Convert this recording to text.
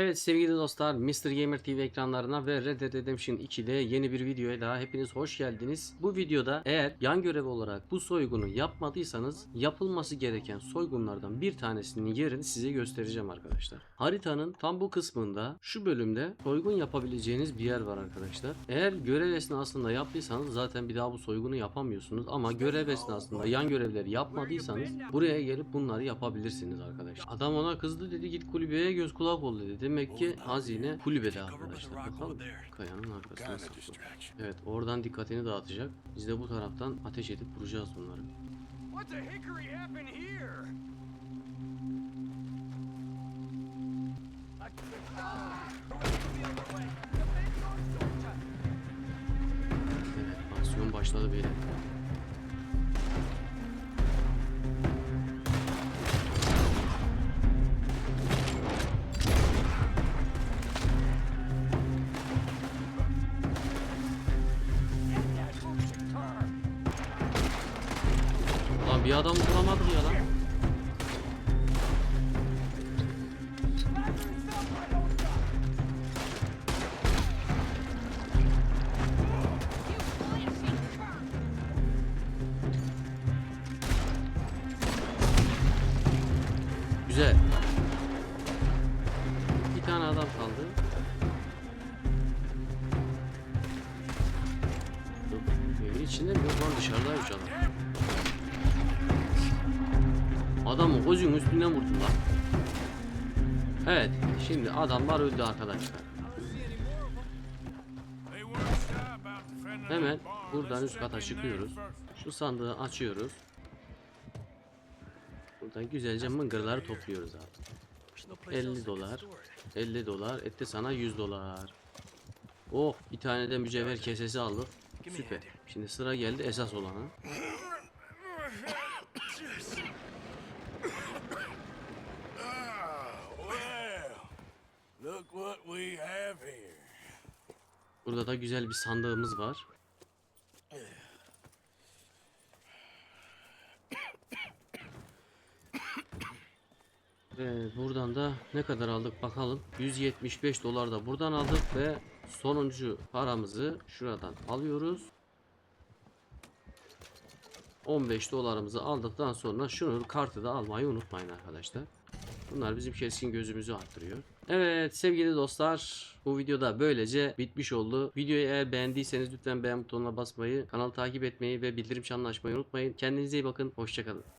Evet sevgili dostlar Mr. Gamer TV ekranlarına ve Red Dead Redemption 2'de yeni bir videoya daha hepiniz hoş geldiniz. Bu videoda eğer yan görev olarak bu soygunu yapmadıysanız yapılması gereken soygunlardan bir tanesinin yerini size göstereceğim arkadaşlar. Haritanın tam bu kısmında şu bölümde soygun yapabileceğiniz bir yer var arkadaşlar. Eğer görev esnasında yaptıysanız zaten bir daha bu soygunu yapamıyorsunuz ama görev esnasında yan görevleri yapmadıysanız buraya gelip bunları yapabilirsiniz arkadaşlar. Adam ona kızdı dedi git kulübeye göz kulak ol dedi. Demek ki hazine kulübede arkadaşlar. Bakalım. Kayanın arkasına saklı. Evet oradan dikkatini dağıtacak. Biz de bu taraftan ateş edip vuracağız bunları. Here? Evet aksiyon başladı beyler. Bir adam vuramadık ya lan. Güzel. Bir tane adam kaldı. Yok, içinde mi? Yok lan dışarıdaymış adam. Adamı gözün üstünden vurdum lan. Evet, şimdi adamlar öldü arkadaşlar. Hemen buradan üst kata çıkıyoruz. Şu sandığı açıyoruz. Buradan güzelce mıngırları topluyoruz abi. 50 dolar. 50 dolar. Etti sana 100 dolar. Oh bir tane de mücevher kesesi aldık. Süper. Şimdi sıra geldi esas olana. Burada da güzel bir sandığımız var. Ve buradan da ne kadar aldık bakalım. 175 dolar da buradan aldık ve sonuncu paramızı şuradan alıyoruz. 15 dolarımızı aldıktan sonra şunu kartı da almayı unutmayın arkadaşlar. Bunlar bizim keskin gözümüzü arttırıyor. Evet sevgili dostlar bu videoda böylece bitmiş oldu. Videoyu eğer beğendiyseniz lütfen beğen butonuna basmayı, kanalı takip etmeyi ve bildirim çanını açmayı unutmayın. Kendinize iyi bakın. Hoşçakalın.